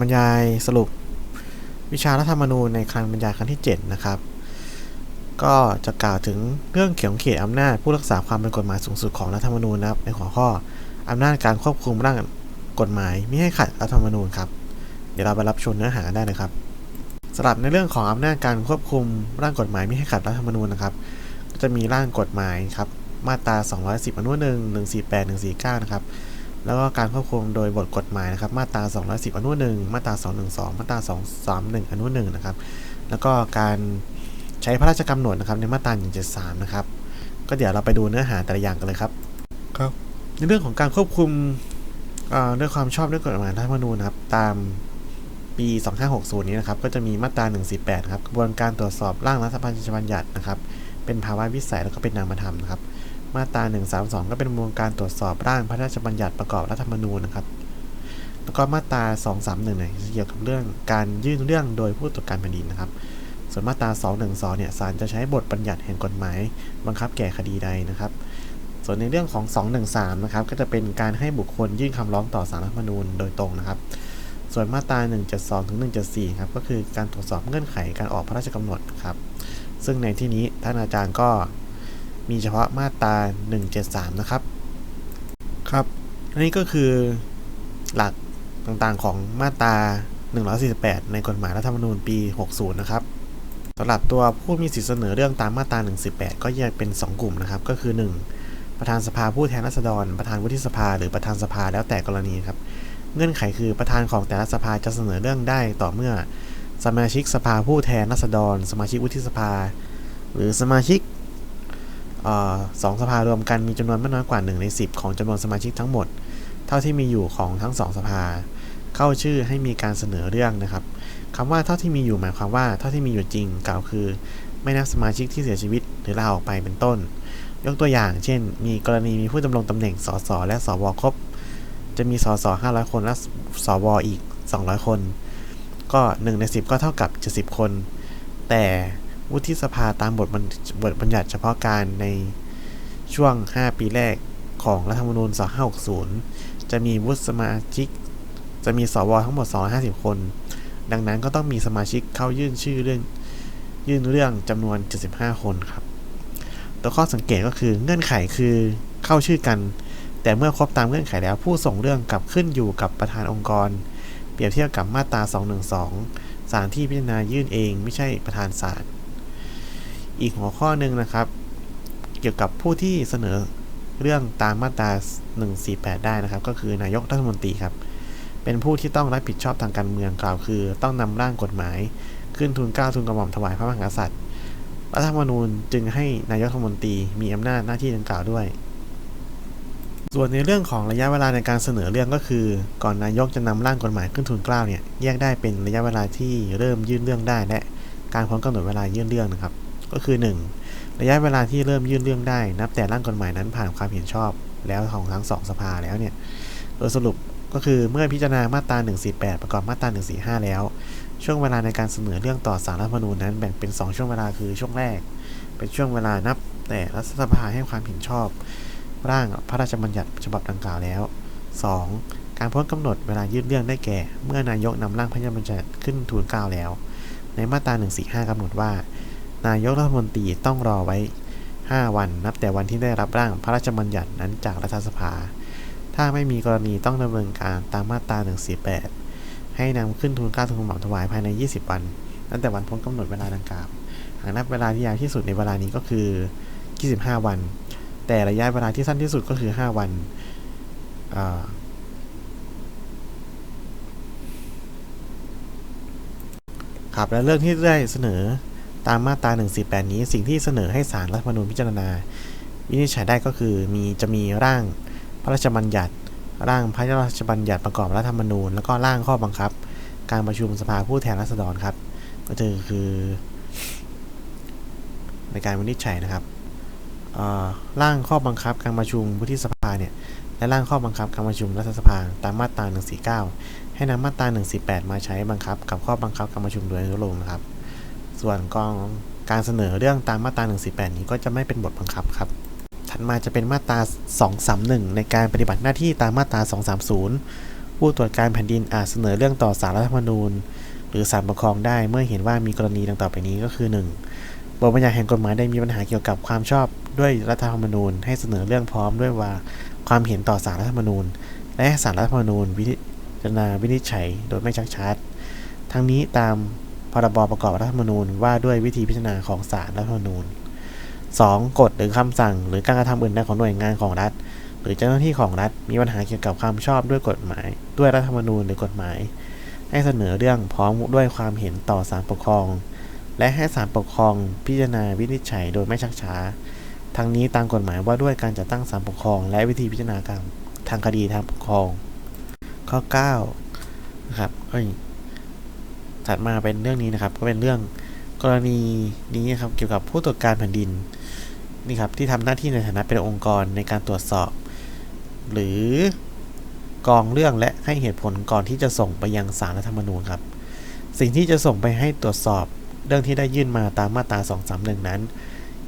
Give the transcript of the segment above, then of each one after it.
บรรยายสรุปวิชารัฐธรรมนูญในครั้งบรรยายครั้งที่ 7 นะครับ ก็จะกล่าวถึงเรื่องเกี่ยวกับเขตอำนาจผู้รักษาความเป็นกฎหมายสูงสุดของรัฐธรรมนูญนะครับในหัวข้ออำนาจการควบคุมร่างกฎหมายไม่ให้ขัดรัฐธรรมนูญครับ เดี๋ยวเราไปรับชมเนื้อหากันได้เลยครับสำหรับในเรื่องของอำนาจการควบคุมร่างกฎหมายไม่ให้ขัดรัฐธรรมนูญนะครับ ก็จะมีร่างกฎหมายครับมาตรา 210อนุ1 148 149 นะครับ แล้วก็การควบคุมโดยบทกฎหมายนะครับ มาตรา 210 อนุ1มาตรา 212 มาตรา 231 อนุ1นะครับ แล้วก็การใช้พระราชกำหนดนะครับในมาตรา 173 นะครับ ก็เดี๋ยวเราไปดูเนื้อหาแต่ละอย่างกันเลยครับ ครับ ในเรื่องของการควบคุมเอ่อด้วยความชอบด้วยกฎหมายรัฐธรรมนูญนะครับ ตามปี 2560 นี้นะครับ ก็จะมีมาตรา 148 ครับ กระบวนการตรวจสอบร่างรัฐธรรมนูญญัตินะครับ เป็นภาวะวิสัยแล้วก็เป็นนามธรรมนะครับ มาตรา 132 ก็เป็นวนการตรวจสอบร่างพระราชบัญญัติประกอบรัฐธรรมนูญนะครับ แล้วก็มาตรา 231เนี่ยเกี่ยวกับเรื่องการยื่นเรื่องโดยผู้ตรวจการแผ่นดินนะครับ ส่วนมาตรา 212 เนี่ยศาลจะใช้บทบัญญัติแห่งกฎหมาย บังคับแก่คดีใดนะครับ ส่วนในเรื่องของ 213 นะครับ ก็จะเป็นการให้บุคคลยื่นคำร้องต่อศาลรัฐธรรมนูญโดยตรงนะครับ ส่วนมาตรา 172 ถึง 174 ครับ ก็คือการตรวจสอบเงื่อนไขการออกพระราชกำหนดครับ ซึ่งในที่นี้ท่านอาจารย์ก็ มีเฉพาะมาตรา 173 นะครับ ครับอันนี้ก็คือหลักต่างๆของมาตรา 148 ในกฎหมายรัฐธรรมนูญปี 60 นะครับสำหรับตัวผู้มีสิทธิเสนอเรื่องตามมาตรา 118 ก็แยกเป็น 2 กลุ่มนะครับ ก็คือ 1 ประธานสภาผู้แทนราษฎร ประธานวุฒิสภา หรือประธานสภาแล้วแต่กรณีครับ เงื่อนไขคือประธานของแต่ละสภาจะเสนอเรื่องได้ต่อเมื่อสมาชิกสภาผู้แทนราษฎร สมาชิกวุฒิสภา หรือสมาชิก สองสภารวมกันมีจำนวนไม่น้อยกว่า 1 ใน 10 ของจำนวนสมาชิกทั้งหมด เท่าที่มีอยู่ของทั้งสองสภา เข้าชื่อให้มีการเสนอเรื่องนะครับคำว่าเท่าที่มีอยู่หมายความว่าเท่าที่มีอยู่จริงกล่าวคือ ไม่นับสมาชิกที่เสียชีวิตหรือลาออกไปเป็นต้น ยกตัวอย่าง เช่น มีกรณีมีผู้ดำรงตำแหน่งสสและสวครบ จะมีสส500 คนและสวอีก 200 คน ก็ 1 ใน 10 ก็เท่ากับ 70 คน แต่ วุฒิสภาตามบทบัญญัติเฉพาะการในช่วง 5 ปีแรกของรัฐธรรมนูญ 2560 จะมีวุฒิสมาชิก จะมีสวทั้งหมด 250 คน ดังนั้นก็ต้องมีสมาชิกเข้ายื่นชื่อเรื่องยื่นเรื่องจำนวน 75 คนครับ ตัวข้อสังเกตก็คือเงื่อนไขคือเข้าชื่อกัน แต่เมื่อครบตามเงื่อนไขแล้ว ผู้ส่งเรื่องกลับขึ้นอยู่กับประธานองค์กร เปรียบเทียบกับมาตรา 212 ศาลที่พิจารณายื่นเองไม่ใช่ประธานศาล อีกหัวข้อหนึ่งนะครับ เกี่ยวกับผู้ที่เสนอเรื่องตามมาตรา 148 ได้นะครับ ก็คือนายกรัฐมนตรีครับ เป็นผู้ที่ต้องรับผิดชอบทางการเมืองกล่าวคือ ต้องนำร่างกฎหมาย ขึ้นทุนเกล้าทุนกระหม่อมถวายพระมหากษัตริย์รัฐธรรมนูญจึงให้นายกรัฐมนตรีมีอำนาจหน้าที่ดังกล่าวด้วย ส่วนในเรื่องของระยะเวลาในการเสนอเรื่องก็คือ ก่อนนายกจะนำร่างกฎหมายขึ้นทุนเกล้าเนี่ยแยกได้เป็นระยะเวลาที่เริ่มยื่นเรื่องได้และการพ้นกำหนดเวลายื่นเรื่องนะครับ ก็คือ 1. ระยะเวลาที่เริ่มยื่นเรื่องได้ นับแต่ร่างกฎหมายนั้นผ่านความเห็นชอบ แล้วของทั้งสองสภาแล้วเนี่ยโดยสรุปก็คือเมื่อพิจารณามาตรา 148 ประกอบมาตรา 145 แล้ว ช่วงเวลาในการเสนอเรื่องต่อสารรัฐธรรมนูญนั้นแบ่งเป็น 2 ช่วงเวลาคือช่วงแรก เป็นช่วงเวลานับแต่รัฐสภาให้ความเห็นชอบ ร่างพระราชบัญญัติฉบับดังกล่าวแล้ว 2. การพ้นกำหนดเวลายื่นเรื่องได้แก่ เมื่อนายกนำร่างพระราชบัญญัติขึ้นทูลเกล้าแล้ว ในมาตรา 145กำหนดว่า นายกรัฐมนตรีต้องรอไว้ 5 วันนับแต่วันที่ได้รับร่างพระราชบัญญัตินั้นจากรัฐสภา ถ้าไม่มีกรณีต้องดำเนินการตามมาตรา 148 ให้นำขึ้นทูลเกล้าทูลกระหม่อมถวายภายใน 20 วันตั้งแต่วันพ้นกำหนดเวลาดังกล่าวหากนับเวลาที่ยาวที่สุดในเวลานี้ก็คือ 25 วัน แต่ระยะเวลาที่สั้นที่สุดก็คือ 5 วันครับและเรื่องที่ได้เสนอ ตามมาตรา148 นี้สิ่งที่เสนอให้ศาลรัฐธรรมนูญพิจารณา วินิจฉัยได้ก็คือมีจะมีร่างพระราชบัญญัติ ร่างพระราชบัญญัติประกอบรัฐธรรมนูญ แล้วก็ร่างข้อบังคับ การประชุมสภาผู้แทนราษฎรครับ ก็คือ ในการวินิจฉัยนะครับร่างข้อบังคับการประชุมวุฒิสภาเนี่ยและร่างข้อบังคับการประชุมรัฐสภาตามมาตรา 149 ให้นำมาตรา 148 มาใช้บังคับกับข้อบังคับการประชุมโดยอนุโลมนะครับ ส่วนกองการเสนอเรื่องตามมาตรา 148 นี้ก็จะไม่เป็นบทบังคับครับ ถัดมาจะเป็นมาตรา 231 ในการปฏิบัติหน้าที่ตามมาตรา 230 ผู้ตรวจการแผ่นดินอาจเสนอเรื่องต่อสารรัฐธรรมนูญ หรือศาลปกครองได้เมื่อเห็นว่ามีกรณีดังต่อไปนี้ก็คือ 1. บทบัญญัติแห่งกฎหมายได้มีปัญหาเกี่ยวกับความชอบด้วยรัฐธรรมนูญ ให้เสนอเรื่องพร้อมด้วยว่าความเห็นต่อสารรัฐธรรมนูญ และสารรัฐธรรมนูญวิจารณาวินิจฉัยโดยไม่ชักช้าทั้งนี้ตาม พรบประกอบรัฐธรรมนูญว่าด้วยวิธีพิจารณาของศาลรัฐธรรมนูญ 2. กฎหรือคำสั่ง หรือการกระทำอื่นใดของหน่วยงานของรัฐ หรือเจ้าหน้าที่ของรัฐมีปัญหาเกี่ยวกับความชอบด้วยกฎหมาย ด้วยรัฐธรรมนูญหรือกฎหมาย ให้เสนอเรื่องพร้อมด้วยความเห็นต่อศาลปกครอง และให้ศาลปกครองพิจารณาวินิจฉัยโดยไม่ชักช้า ทั้งนี้ตามกฎหมายว่าด้วยการจัดตั้งศาลปกครอง และวิธีพิจารณาการทางคดีทางปกครอง ข้อ9นะครับเอ้ย ถัดมาเป็นเรื่องนี้นะครับ ก็เป็นเรื่องกรณีนี้ครับเกี่ยวกับผู้ตรวจการแผ่นดินนี่ครับที่ทำหน้าที่ในฐานะเป็นองค์กรในการตรวจสอบ หรือกองเรื่องและให้เหตุผลก่อนที่จะส่งไปยังศาลรัฐธรรมนูญครับ สิ่งที่จะส่งไปให้ตรวจสอบเรื่องที่ได้ยื่นมาตามมาตรา231 นั้น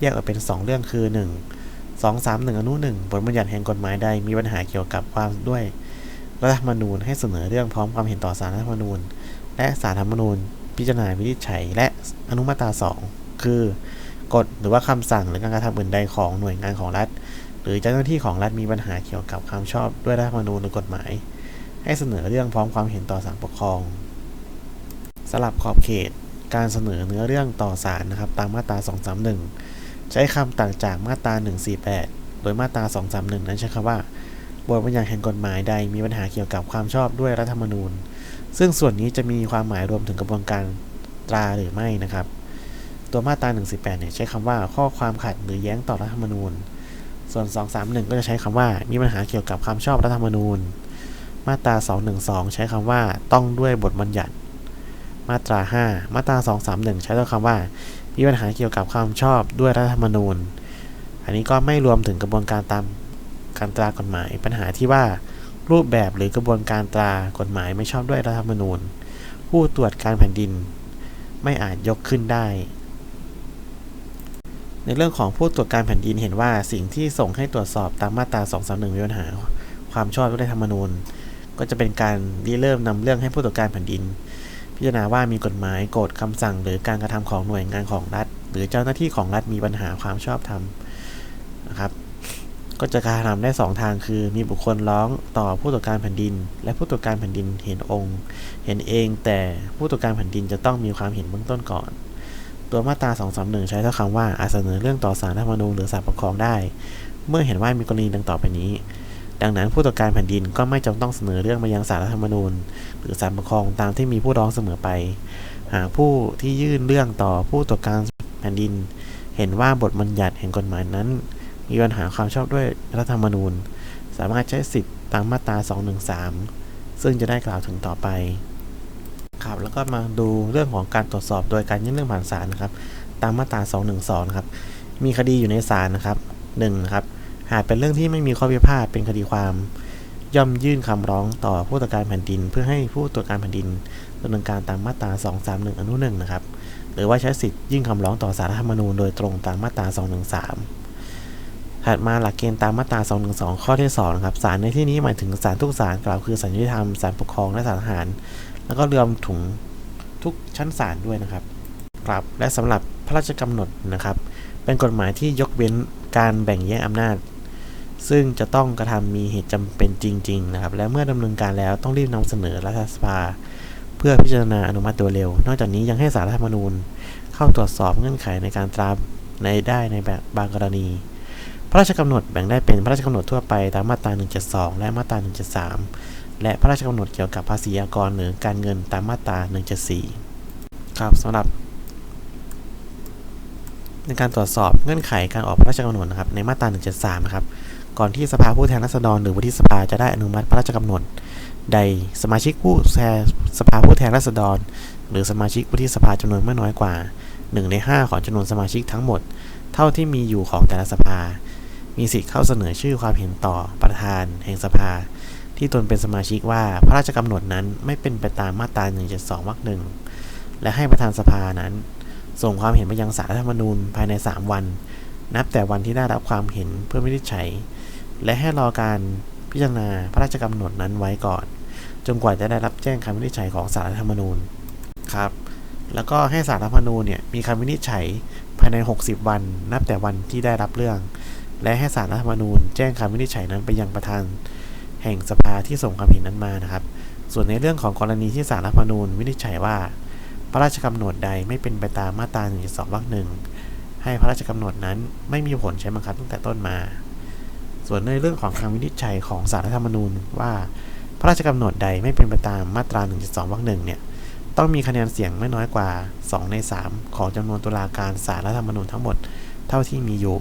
แยกออกเป็น 2 เรื่องคือ 1 231 อนุ 1 บทบัญญัติแห่งกฎหมายใดมีปัญหาเกี่ยวกับความด้วยรัฐธรรมนูญให้เสนอเรื่องพร้อมความเห็นต่อสารรัฐธรรมนูญ และสารธรรมนูญ พิจารณาวินิจฉัย และอนุมาตรา 2 คือกฎหรือว่าคำสั่งหรือการกระทำอื่นใดของหน่วยงานของรัฐ หรือเจ้าหน้าที่ของรัฐมีปัญหาเกี่ยวกับความชอบด้วยรัฐธรรมนูญหรือกฎหมาย ให้เสนอเรื่องพร้อมความเห็นต่อศาลปกครองสลับขอบเขตการเสนอเนื้อเรื่องต่อศาลนะครับตามมาตรา 231 ใช้คำต่างจากมาตรา 148 โดยมาตรา 231 นั้นใช้คำว่าบทบัญญัติแห่งกฎหมายใดมีปัญหาเกี่ยวกับความชอบด้วยรัฐธรรมนูญ ซึ่งส่วนนี้จะมีความหมายรวมถึงกระบวนการตราหรือไม่นะครับ ตัวมาตรา148เนี่ยใช้คำว่าข้อความขัดหรือแย้งต่อรัฐธรรมนูญ ส่วน 231 ก็จะใช้คำว่ามีปัญหาเกี่ยวกับความชอบรัฐธรรมนูญ มาตรา 212 ใช้คำว่าต้องด้วยบทบัญญัติ มาตรา 5 มาตรา 231 ใช้ตัวคำว่า มีปัญหาเกี่ยวกับความชอบด้วยรัฐธรรมนูญ อันนี้ก็ไม่รวมถึงกระบวนการตามการตรากฎหมาย ปัญหาที่ว่า รูปแบบหรือกระบวนการตรากฎหมายไม่ชอบด้วยรัฐธรรมนูญ ผู้ตรวจการแผ่นดิน ไม่อาจยกขึ้นได้ ในเรื่องของผู้ตรวจการแผ่นดินเห็นว่าสิ่งที่ส่งให้ตรวจสอบตามมาตรา 231มีปัญหา ความชอบด้วยรัฐธรรมนูญ ก็จะเป็นการริเริ่มนำเรื่องให้ผู้ตรวจการแผ่นดิน พิจารณาว่ามีกฎหมายกฎคำสั่ง หรือการกระทำของหน่วยงานของรัฐ หรือเจ้าหน้าที่ของรัฐมีปัญหาความชอบธรรมนะครับ ก็จะการทำได้ 2 ทางคือ มีบุคคลร้องต่อผู้ตรวจการแผ่นดิน และผู้ตรวจการแผ่นดินเห็นองค์ เห็นเอง แต่ผู้ตรวจการแผ่นดินจะต้องมีความเห็นเบื้องต้นก่อน ตัวมาตรา231 ใช้เท่าคำว่าอาจเสนอเรื่องต่อศารัฐธรรมนูญหรือศาลปกครองได้ เมื่อเห็นว่ามีกรณีดังต่อไปนี้ ดังนั้นผู้ตรวจการแผ่นดินก็ไม่จำต้องเสนอเรื่องมายังศาลรัฐธรรมนูญ หรือศาลปกครองตามที่มีผู้ร้องเสมอไป หากผู้ที่ยื่นเรื่องต่อผู้ตรวจการแผ่นดิน เห็นว่าบทบัญญัติแห่งกฎหมายนั้น มีปัญหาความชอบด้วยรัฐธรรมนูญ สามารถใช้สิทธิตามมาตรา 213 ซึ่งจะได้กล่าวถึงต่อไป ครับ แล้วก็มาดูเรื่องของการตรวจสอบโดยการยื่นเรื่องผ่านศาลนะครับ ตามมาตรา 212 นะครับ มีคดีอยู่ในศาลนะครับ1นะครับ หากเป็นเรื่องที่ไม่มีข้อพิพาทเป็นคดีความ ย่อมยื่นคำร้องต่อผู้ตรวจการแผ่นดิน เพื่อให้ผู้ตรวจการแผ่นดินดำเนินการตามมาตรา 231 อนุ1นะครับ หรือว่าใช้สิทธิ์ยื่นคำร้องต่อสารรัฐธรรมนูญโดยตรงตามมาตรา 213 ถัดมาหลักเกณฑ์ตามมาตรา 212 ข้อที่2นะครับศาลในที่นี้หมายถึงศาลทุกศาลกล่าวคือศาลยุติธรรมศาลปกครองและศาลทหาร แล้วก็รวมถึงทุกชั้นศาลด้วยนะครับครับและสำหรับพระราชกำหนดนะครับ เป็นกฎหมายที่ยกเว้นการแบ่งแยกอำนาจ ซึ่งจะต้องกระทำมีเหตุจำเป็นจริง ๆ นะครับ และเมื่อดำเนินการแล้วต้องรีบนำเสนอรัฐสภา เพื่อพิจารณาอนุมัติตัวเร็ว นอกจากนี้ยังให้สารรัฐธรรมนูญ เข้าตรวจสอบเงื่อนไขในการตราในได้ในแบบบางกรณี พระราชกำหนดแบ่งได้เป็นพระราชกำหนดทั่วไปตามมาตรา 172 และมาตรา 173 และพระราชกำหนดเกี่ยวกับภาษีอากรหรือการเงินตามมาตรา 174 ครับสำหรับ ในการตรวจสอบเงื่อนไขการออกพระราชกำหนดนะครับในมาตรา 173 นะครับก่อนที่สภาผู้แทนราษฎรหรือวุฒิสภาจะได้อนุมัติพระราชกำหนด ใดสมาชิกผู้แทนสภาผู้แทนราษฎร หรือสมาชิกวุฒิสภาจำนวนไม่น้อยกว่า 1 ใน 5 ของจำนวนสมาชิกทั้งหมด เท่าที่มีอยู่ของแต่ละสภา มีสิทธิ์เข้าเสนอชื่อความเห็นต่อประธานแห่งสภา ที่ตนเป็นสมาชิกว่าพระราชกำหนดนั้นไม่เป็นไปตามมาตรา 172 วรรคหนึ่งและให้ประธานสภานั้น ส่งความเห็นไปยังสารรัฐธรรมนูญภายใน 3 วัน นับแต่วันที่ได้รับความเห็นเพื่อวินิจฉัยและให้รอการพิจารณาพระราชกำหนดนั้นไว้ก่อน จนกว่าจะได้รับแจ้งคำวินิจฉัยของศารัฐธรรมนูญครับแล้วก็ให้ศารัฐธรรมนูญเนี่ยมีคำวินิจฉัยภายใน 60 วัน นับแต่วันที่ได้รับเรื่อง และให้ศาลรัฐธรรมนูญแจ้งคำวินิจฉัยนั้นไปยังประธานแห่งสภาที่ส่งความเห็นนั้นมานะครับ ส่วนในเรื่องของกรณีที่ศาลรัฐธรรมนูญวินิจฉัยว่า พระราชกำหนดใดไม่เป็นไปตามมาตรา1.2วรรคหนึ่งให้พระราชกำหนดนั้นไม่มีผลใช้บังคับตั้งแต่ต้นมา ส่วนในเรื่องของคำวินิจฉัยของศาลรัฐธรรมนูญว่า พระราชกำหนดใดไม่เป็นไปตามมาตรา1.2วรรคหนึ่งเนี่ย ต้องมีคะแนนเสียงไม่น้อยกว่า 2 ใน 3 ของจำนวนตุลาการศาลรัฐธรรมนูญทั้งหมดเท่าที่มีอยู่